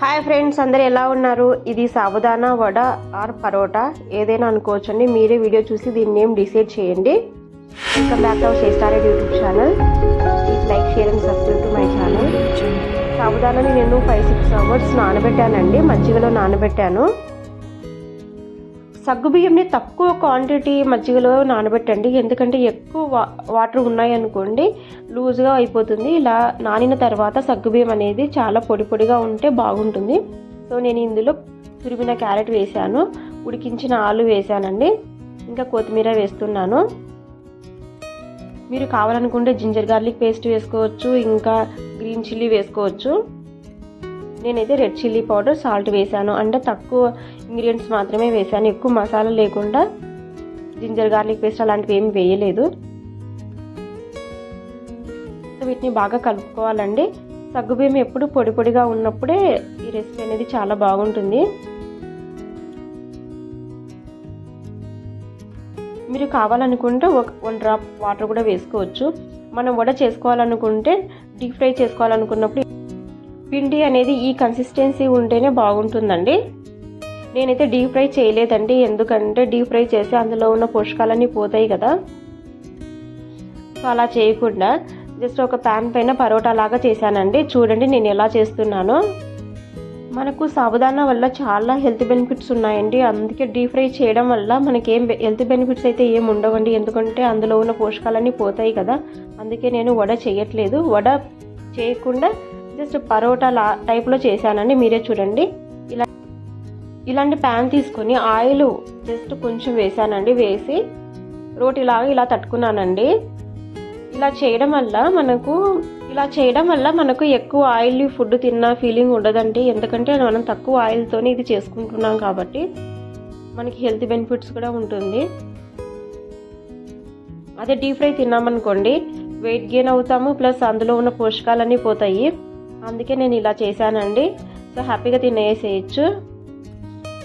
Hi friends అందరు ఎలా ఉన్నారు? ఇది సాబుదానా వడ ఆర్ పరోటా? ఏదైనా అనుకోవచ్చండి. మీరే వీడియో చూసి దీన్ని నేమ్ డిసైడ్ చేయండి. ఇంకా back to చేస్తారెడ్ YouTube channel please like share and subscribe to my channel సాబుదానాని నేను ఫైవ్ సిక్స్ అవర్స్ నానబెట్టానండి. మజ్జిగలో నానబెట్టాను. సగ్గుబియ్యంని తక్కువ క్వాంటిటీ మజ్జిగలో నానబెట్టండి. ఎందుకంటే ఎక్కువ వా వాటర్ ఉన్నాయనుకోండి లూజ్గా అయిపోతుంది. ఇలా నానిన తర్వాత సగ్గుబియ్యం అనేది చాలా పొడి పొడిగా ఉంటే బాగుంటుంది. సో నేను ఇందులో తురిమిన క్యారెట్ వేసాను ఉడికించిన ఆలు వేసానండి ఇంకా కొత్తిమీర వేస్తున్నాను. మీరు కావాలనుకుంటే జింజర్ గార్లిక్ పేస్ట్ వేసుకోవచ్చు ఇంకా గ్రీన్ చిల్లీ వేసుకోవచ్చు. నేనైతే రెడ్ చిల్లీ పౌడర్ సాల్ట్ వేసాను అంటే తక్కువ ఇంగ్రీడియంట్స్ మాత్రమే వేసాను ఎక్కువ మసాలా లేకుండా జింజర్ గార్లిక్ పేస్ట్ అలాంటివి ఏమి వేయలేదు. సో వీటిని బాగా కలుపుకోవాలండి. సగ్గుబియ్యం ఎప్పుడు పొడి పొడిగా ఉన్నప్పుడే ఈ రెసిపీ అనేది చాలా బాగుంటుంది. మీరు కావాలనుకుంటే ఒక వన్ డ్రాప్ వాటర్ కూడా వేసుకోవచ్చు. మనం వడ చేసుకోవాలనుకుంటే డీప్ ఫ్రై చేసుకోవాలనుకున్నప్పుడు పిండి అనేది ఈ కన్సిస్టెన్సీ ఉంటేనే బాగుంటుందండి. నేనైతే డీప్ ఫ్రై చేయలేదండి ఎందుకంటే డీప్ ఫ్రై చేస్తే అందులో ఉన్న పోషకాలన్నీ పోతాయి కదా. సో అలా చేయకుండా జస్ట్ ఒక ప్యాన్ పైన పరోటా లాగా చేశానండి. చూడండి నేను ఎలా చేస్తున్నానో. మనకు సాబుదానా వల్ల చాలా హెల్త్ బెనిఫిట్స్ ఉన్నాయండి. అందుకే డీప్ ఫ్రై చేయడం వల్ల మనకి ఏం హెల్త్ బెనిఫిట్స్ అయితే ఏం ఉండవండి. ఎందుకంటే అందులో ఉన్న పోషకాలన్నీ పోతాయి కదా. అందుకే నేను వడ చేయట్లేదు. వడ చేయకుండా జస్ట్ పరోటా లా టైప్లో చేశానండి మీరే చూడండి. ఇలా ఇలాంటి ప్యాన్ తీసుకొని ఆయిల్ జస్ట్ కొంచెం వేసానండి వేసి రోటీలాగా ఇలా తట్టుకున్నానండి. ఇలా చేయడం వల్ల మనకు ఇలా చేయడం వల్ల మనకు ఎక్కువ ఆయిల్ ఫుడ్ తిన్న ఫీలింగ్ ఉండదండి. ఎందుకంటే మనం తక్కువ ఆయిల్తోనే ఇది చేసుకుంటున్నాం కాబట్టి మనకి హెల్త్ బెనిఫిట్స్ కూడా ఉంటుంది. అదే డీప్ ఫ్రై తిన్నామనుకోండి వెయిట్ గెయిన్ అవుతాము ప్లస్ అందులో ఉన్న పోషకాలన్నీ పోతాయి. అందుకే నేను ఇలా చేశానండి. సో హ్యాపీగా తినేసేయచ్చు.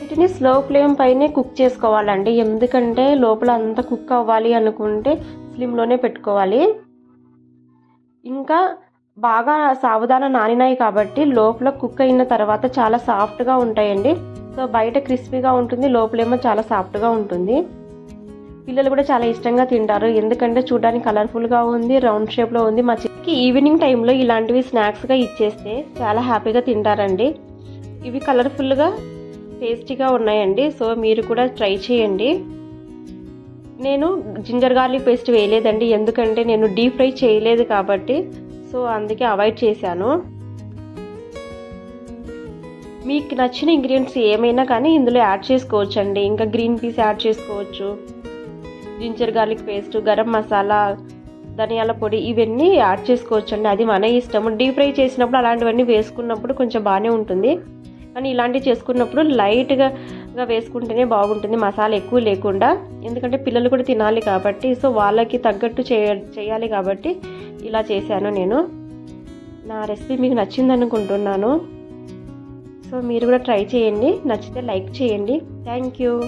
వీటిని స్లో ఫ్లేమ్ పైనే కుక్ చేసుకోవాలండి. ఎందుకంటే లోపల అంతా కుక్ అవ్వాలి అనుకుంటే స్లిమ్లోనే పెట్టుకోవాలి. ఇంకా బాగా సాబుదాన నానినాయి కాబట్టి లోపల కుక్ అయిన తర్వాత చాలా సాఫ్ట్గా ఉంటాయండి. సో బయట క్రిస్పీగా ఉంటుంది లోపలేమో చాలా సాఫ్ట్గా ఉంటుంది. పిల్లలు కూడా చాలా ఇష్టంగా తింటారు. ఎందుకంటే చూడడానికి కలర్ఫుల్గా ఉంది రౌండ్ షేప్లో ఉంది మా చిక్కకి ఈవినింగ్ టైంలో ఇలాంటివి స్నాక్స్గా ఇచ్చేస్తే చాలా హ్యాపీగా తింటారండి. ఇవి కలర్ఫుల్గా టేస్టీగా ఉన్నాయండి. సో మీరు కూడా ట్రై చేయండి. నేను జింజర్ గార్లిక్ పేస్ట్ వేయలేదండి. ఎందుకంటే నేను డీప్ ఫ్రై చేయలేదు కాబట్టి. సో అందుకే అవాయిడ్ చేశాను. మీకు నచ్చిన ఇంగ్రీడియంట్స్ ఏమైనా కానీ ఇందులో యాడ్ చేసుకోవచ్చు అండి ఇంకా గ్రీన్ పీస్ యాడ్ చేసుకోవచ్చు. Ginger garlic paste garam masala ధనియాల పొడి ఇవన్నీ యాడ్ చేసుకోవచ్చు అండి అది మన ఇష్టం డీప్ ఫ్రై చేసినప్పుడు అలాంటివన్నీ వేసుకున్నప్పుడు కొంచెం బాగానే ఉంటుంది. కానీ ఇలాంటివి చేసుకున్నప్పుడు లైట్గా వేసుకుంటేనే బాగుంటుంది. మసాలా ఎక్కువ లేకుండా. ఎందుకంటే పిల్లలు కూడా తినాలి కాబట్టి. సో వాళ్ళకి తగ్గట్టు చేయ చేయాలి కాబట్టి ఇలా చేశాను నేను. నా రెసిపీ మీకు నచ్చింది అనుకుంటున్నాను. సో మీరు కూడా ట్రై చేయండి. నచ్చితే లైక్ చేయండి. Thank you.